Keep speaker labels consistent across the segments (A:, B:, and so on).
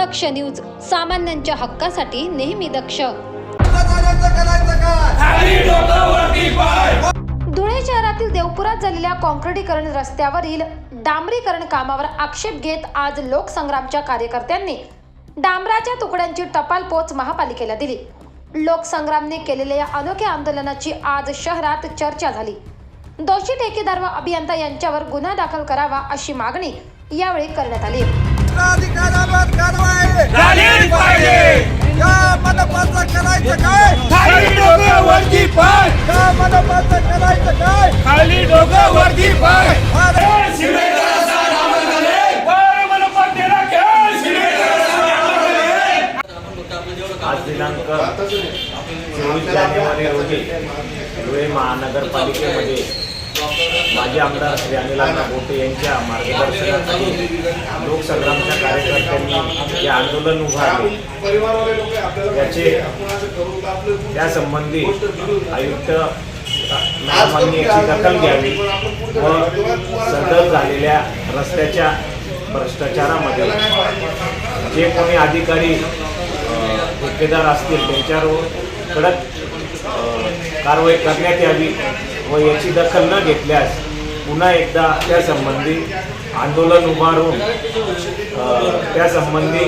A: दक्ष news सामान्यांच्या हक्कासाठी नेहमी दक्ष. धुळे शहरातील देवपुरात झालेल्या कॉन्क्रिटीकरण रस्त्यावरील डांबरीकरण कामावर आक्षेप घेत आज लोकसंग्रामच्या कार्यकर्त्यांनी डांबराच्या तुकड्यांची टपाल पोच महापालिकेला दिली. लोकसंग्रामने केलेल्या या अनोख्या आंदोलनाची आज शहरात चर्चा झाली. दोषी ठेकेदार व अभियंता यांच्यावर गुन्हा दाखल करावा अशी मागणी यावेळी करण्यात आली.
B: खाली डोकं वरती पाय.
C: आज दिनांक चोवीस जानेवारी रोजी धुळे महानगरपालिकेमध्ये माजी आमदार श्री अनिल अण्णा गोटे यांच्या मार्गदर्शनाखाली लोकसंग्रामच्या कार्यकर्त्यांनी जे आंदोलन उभारले याचे त्यासंबंधी आयुक्त मॅडमांनी याची दखल घ्यावी व सदर झालेल्या रस्त्याच्या भ्रष्टाचारामध्ये जे कोणी अधिकारी ठेकेदार असतील त्यांच्यावर कडक कारवाई करण्यात यावी व याची दखल न घेतल्यास पुन्हा एकदा त्यासंबंधी आंदोलन उभारून त्यासंबंधी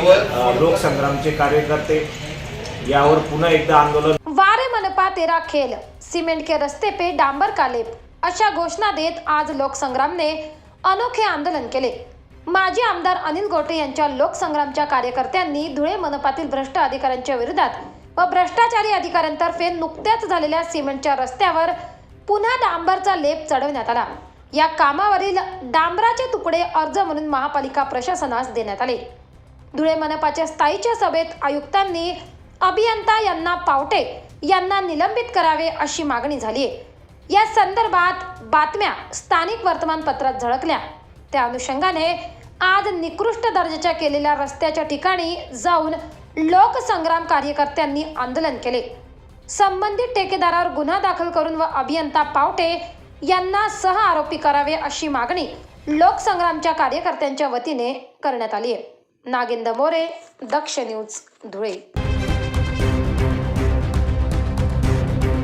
C: लोकसंग्रामचे कार्यकर्ते यावर पुन्हा एकदा आंदोलन
A: वारे मनपा तेरा खेल. सिमेंट के रस्ते पे डांबर का लेप. अशा घोषणा देत आज लोकसंग्रामने अनोखे आंदोलन केले. माजी आमदार अनिल गोटे यांच्या लोकसंग्रामच्या कार्यकर्त्यांनी धुळे मनपातील भ्रष्ट अधिकाऱ्यांच्या विरोधात व भ्रष्टाचारी अधिकाऱ्यांतर्फे नुकत्याच झालेल्या सिमेंटच्या रस्त्यावर पुन्हा डांबरचा लेप चढवण्यात आला. या कामावरील डांबराचे तुकडे अर्ज म्हणून महापालिका प्रशासनास देण्यात आले. धुळे मनपाच्या स्थायीच्या सभेत आयुक्तांनी अभियंता यांना पावटे यांना निलंबित करावे अशी मागणी झाली आहे या संदर्भात बातम्या स्थानिक वर्तमानपत्रात झळकल्या. त्या अनुषंगाने आज निकृष्ट दर्जाच्या केलेल्या रस्त्याच्या ठिकाणी जाऊन लोकसंग्राम कार्यकर्त्यांनी आंदोलन केले. संबंधित ठेकेदारावर गुन्हा दाखल करून व अभियंता पावटे यांना सह आरोपी करावे अशी मागणी लोकसंग्रामच्या कार्यकर्त्यांच्या वतीने करण्यात आली आहे. नागेंद्र मोरे दक्ष न्यूज धुळे.